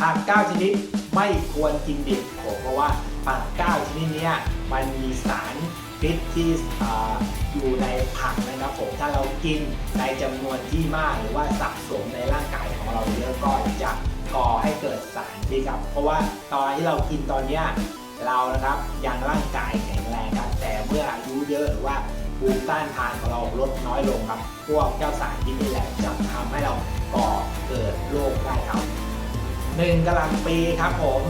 ผัก 9 ชนิดไม่ควรกินดิบผมเพราะว่าผัก 9 ชนิดนี้มันมีสารพิษที่ออยู่ในผักนะครับผมถ้าเรากินในจำนวนที่มากหรือว่าสะสมในร่างกายของเราเยอะก็จะก่อให้เกิดสารพิษครับ เพราะว่าตอนที่เรากินตอนเนี้ยเรานะครับยังร่างกายแข็งแรงครับแต่เมื่ออายุเยอะหรือว่าภูมิต้านทานของเราลดน้อยลงครับ พวกเจ้าสารพิษนี่แหละจะทำให้เราก่อเกิดโรคได้ครับ หนึ่งกะหล่ำปีครับผม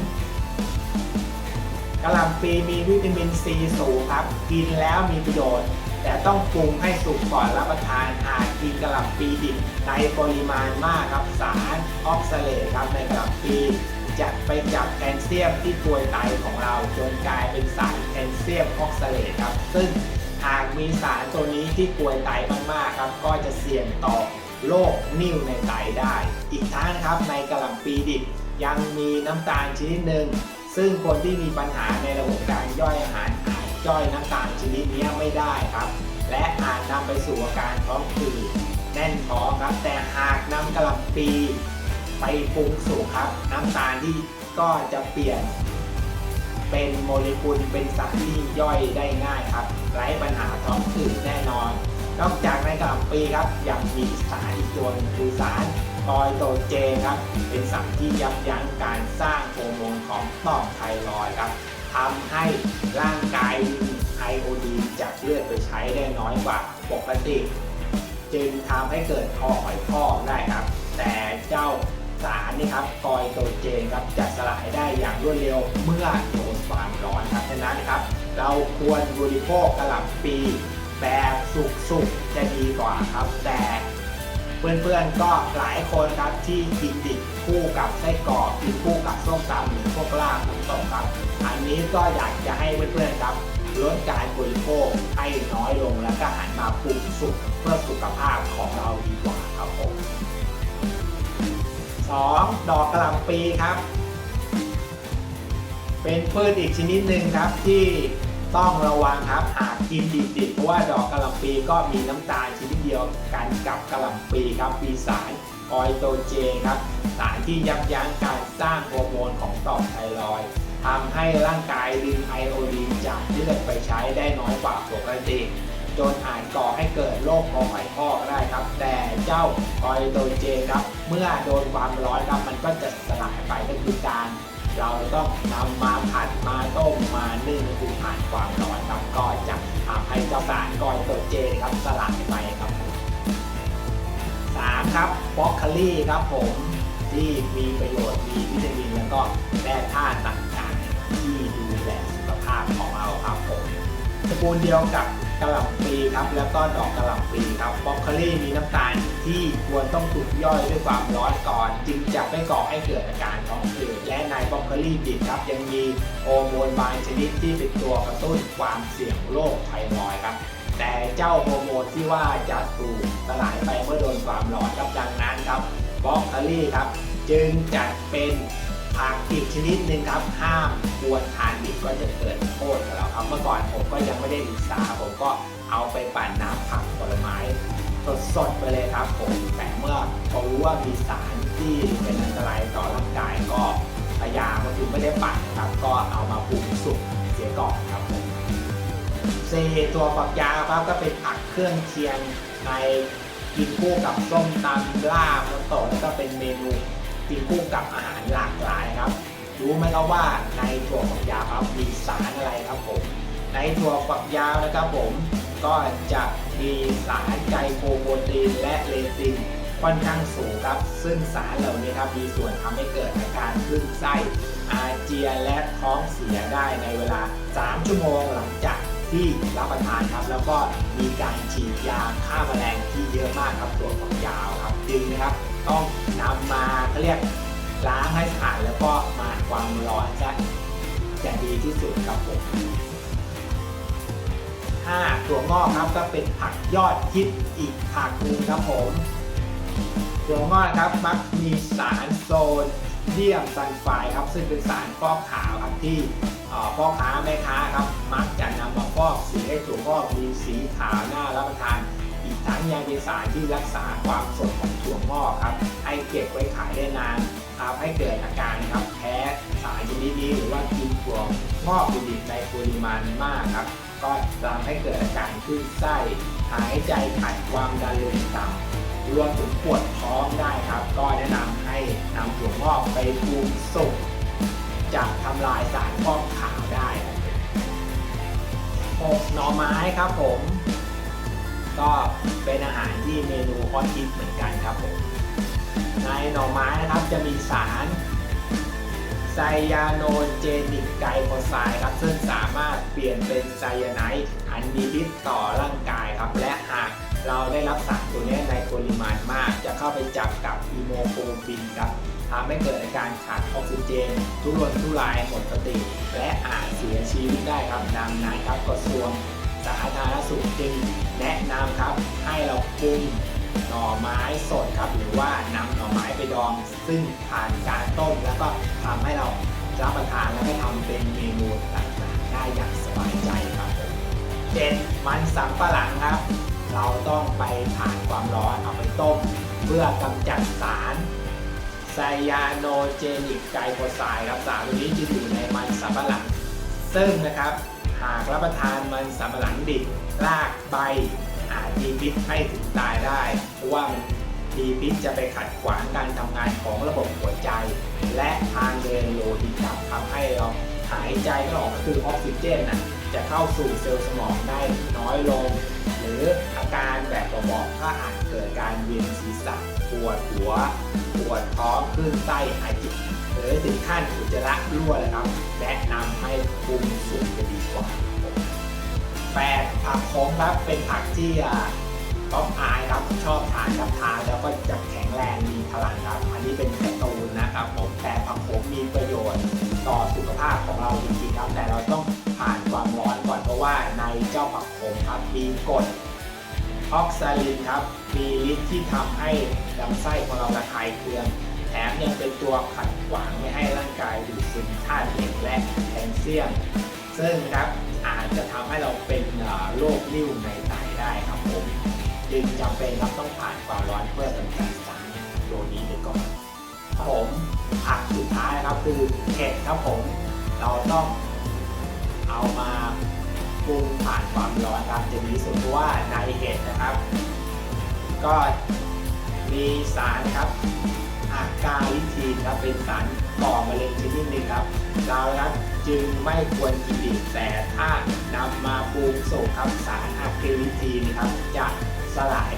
กะหล่ำปีมีวิตามินซีสูงครับ กินแล้วมีประโยชน์ แต่ต้องปรุงให้สุกก่อนรับประทานหากกินกะหล่ำปีดิบในปริมาณมากครับสารออกซาเลตครับในกะหล่ำปีจะไปจับแคลเซียมที่ตัวยไตของเราจนกลายเป็นสารแคลเซียมออกซาเลตครับ ซึ่งหากมีสารตัวนี้ที่ตัวยไตมากๆครับ ก็จะเสี่ยงต่อ โรคนิ่วในไตได้ อีกทั้งนะครับในกระหล่ำปีดิบยังมีน้ำตาลชนิดหนึ่งซึ่งคนที่มีปัญหาในระบบการย่อยอาหารอาจย่อยน้ำตาลชนิดนี้ไม่ได้ครับ และอาจนำไปสู่อาการท้องอืดแน่นท้องครับ แต่หากนำกระหล่ำปีไปปรุงสุกครับ น้ำตาลที่ก็จะเปลี่ยน เป็นโมเลกุลเป็นสารที่ย่อยได้ง่ายครับไร้ปัญหาท้องอืด ปีครับยังมีสารอีกตัวนึงคือสารกอยโตเจนครับเป็นสารที่ยับยั้งการสร้างโฮอร์โมนของต่อมไทรอยครับทำให้ร่างกายไอโอดีจากเลือดไปใช้ได้น้อยกว่าปกติ จึงทำให้เกิดคอหอยพอกได้ครับ แต่เจ้าสารนี่ครับกอยโตเจนครับจะสลายได้อย่างรวดเร็วเมื่อโดนความร้อนครับฉะนั้นครับ เราควรบริโภคกระหล่ำปี แบบสุกๆจะดีกว่าครับ แต่เพื่อนๆก็หลายคนครับที่กินดิบคู่กับไส้กรอกกินคู่กับส้มตำหรือพวกลาบน้ำตกครับ อันนี้ก็อยากจะให้เพื่อนๆครับลดการบริโภคให้น้อยลงแล้วก็หันมาปรุงสุกเพื่อสุขภาพของเราดีกว่าครับผม 2. ดอกกระหล่ำปีครับ เป็นพืชอีกชนิดหนึ่งครับที่ ต้องระวังครับหากกินดิบๆเพราะว่าดอกกะหล่ำปีก็มีน้ำตาลชนิดเดียวกันกับกะหล่ำปีครับมีสารออยโตเจนครับสารที่ยับยั้งการสร้างฮอร์โมนของต่อมไทรอยทำให้ร่างกายดึงไอโอดีนจากเลือดไปใช้ได้น้อยกว่าปกติจนอาจก่อให้เกิดโรคคอหอยพอกได้ครับ แต่เจ้าออยโตเจนครับ เมื่อโดนความร้อนครับมันก็จะสลายไปก็คือการ เราต้องนำมาผัดมาต้มมานึ่งคือผ่านความร้อนครับก็จะทำให้เจ้าสารกอยโตเจนครับสลายไปครับสามครับบรอกโคลีครับผมที่มีประโยชน์มีวิตามินแล้วก็แร่ธาตุต่างๆ ที่ดูแลสุขภาพของเราครับผมตระกูลเดียวกับ กะหล่ำปีครับแล้วก็ดอกกะหล่ำปีครับบรอกโคลี่มีน้ำตาลที่ควรต้องถูกย่อยด้วยความร้อนก่อน จึงจะไม่ก่อให้เกิดอาการท้องอืดและในบรอกโคลี่ดิบครับยังมีฮอร์โมนบางชนิดที่เป็นตัวกระตุ้นความเสี่ยงโรคไทรอยด์ครับแต่เจ้าฮอร์โมนที่ว่าจะถูกสลายไปเมื่อโดนความร้อนครับดังนั้นครับบรอกโคลี่ครับจึงจัดเป็นผักอีกชนิดหนึ่งครับห้ามควรทานดิบก็จะเกิด เมื่อก่อนผมก็ยังไม่ได้ศึกษา ผมก็เอาไปปั่นน้ำผักผลไม้สดๆไปเลยครับผมแต่เมื่อพอรู้ว่ามีสารที่เป็นอันตรายต่อร่างกายก็พยายามก็คือไม่ได้ปั่นครับ ก็เอามาปรุงสุกเสียก่อนครับผมเซตัวฝักยาวครับก็เป็นผักเครื่องเคียงในกินคู่กับส้มตำลาบน้ำตกแล้วก็เป็นเมนูกินคู่กับอาหารหลากหลายครับ รู้ไหมครับว่าในถั่วฝักยาวครับมีสารอะไรครับผม ในถั่วฝักยาวนะครับผมก็จะมีสารไกลโคโปรตีนและเลตินค่อนข้างสูงครับ ซึ่งสารเหล่านี้ครับมีส่วนทำให้เกิดอาการคลื่นไส้อาเจียนและท้องเสียได้ในเวลา 3 ชั่วโมงหลังจากที่รับประทานครับ แล้วก็มีการฉีดยาฆ่าแมลงที่เยอะมากครับตัวฝักยาวครับ จึงนะครับ ต้องนำมาเขาเรียก ล้างให้สะอาดแล้วก็มาความร้อนจะจะดีที่สุดครับผม5ถั่วงอกครับก็เป็นผักยอดฮิตอีกผักหนึ่งครับผมถั่วงอกครับมักมีสารโซนเดียมซัลไฟด์ครับ ซึ่งเป็นสารฟอกขาวครับที่เอ่อพ่อค้าแม่ค้าครับ มักจะนำมาฟอกสีให้ถั่วงอกมีสีขาวน่ารับประทานอีกทั้งยังเป็นสารที่รักษาความสดของถั่วงอกครับ ให้เก็บไว้ขายได้นาน ทำให้เกิดอาการครับแพ้สารชนิดนี้หรือว่ากินถั่วงอกดิบในปริมาณมากครับ ก็ทำให้เกิดอาการคลื่นไส้หายใจขัดความดันโลหิตต่ำรวมถึงปวดท้องได้ครับ ก็แนะนำให้นำถั่วงอกไปปรุงสุกจะทำลายสารฟอกขาวได้ครับอบหน่อไม้ครับผม ก็เป็นอาหารที่เมนูฮอตฮิตเหมือนกันครับผมในหน่อไม้ จะมีสารไซยาโนเจนิกไกโคไซด์ครับ ซึ่งสามารถเปลี่ยนเป็นไซยาไนด์อันมีฤทธิ์ต่อร่างกายครับ และหากเราได้รับสารตัวนี้ในปริมาณมาก จะเข้าไปจับกับฮีโมโกลบินครับทำให้เกิดอาการขาดออกซิเจน ทุรนทุรายหมดสติ และอาจเสียชีวิตได้ครับดังนั้นครับกระทรวงสาธารณสุขจึงแนะนำครับให้เราปรุง หน่อไม้สดครับ หรือว่านำหน่อไม้ไปดอง ซึ่งผ่านการต้มแล้วก็ทำให้เรารับประทานแล้วก็ทำเป็นเมนูต่างๆได้อย่างสบายใจครับเช่นมันสำปะหลังครับ เราต้องไปผ่านความร้อนเอาไปต้ม เพื่อกำจัดสารไซยาโนเจนิกไกโคไซด์ครับสารตัวนี้จะอยู่ในมันสำปะหลัง ซึ่งนะครับหากรับประทานมันสำปะหลังดิบรากใบ มีพิษให้ถึงตายได้ เพราะว่ามันมีพิษจะไปขัดขวางการทำงานของระบบหัวใจ และทางเดินโลหิตต่ำทำให้เราหายใจไม่ออกก็คือออกซิเจนนะจะเข้าสู่เซลล์สมองได้น้อยลง หรืออาการแบบบอกก็อาจเกิดการเวียนศีรษะปวดหัว ปวดท้องคลื่นไส้หายใจหรือถึงขั้นอุจจาระรั่วเลยครับ แนะนำให้ปรุงสุกจะดีกว่า แปดผักโขมครับเป็นผักที่ท็อปอายครับชอบทานครับทานแล้วก็จะแข็งแรงมีพลังครับ อันนี้เป็นการ์ตูนนะครับผมแต่ผักโขมมีประโยชน์ต่อสุขภาพของเราจริงๆครับ แต่เราต้องผ่านความร้อนก่อนเพราะว่าในเจ้าผักโขมครับมีกรดออกซาลินครับมีฤทธิ์ที่ทำให้ลำไส้ของเราระคายเคือง แถมยังเป็นตัวขัดขวางไม่ให้ร่างกายดูดซึมธาตุเหล็กและแคลเซียม ซึ่งครับอาจจะทำให้เราเป็นโรคริ่วในไตได้ครับผมจึงจำเป็นครับต้องผ่านความร้อนเพื่อกำจัดสารตัวนี้ไปก่อนครับผมผักสุดท้ายครับคือเห็ดครับผม เราต้องเอามาปรุงผ่านความร้อนครับจะดีที่สุดเพราะว่าในเห็ดนะครับ ก็มีสารครับอากาลิทีนครับเป็นสารก่อมะเร็งชนิดหนึ่งครับเราครับ จึงไม่ควรกินดิบแต่ถ้านำมาปรุงสุกครับสารอะคริลิทีนครับจะสลาย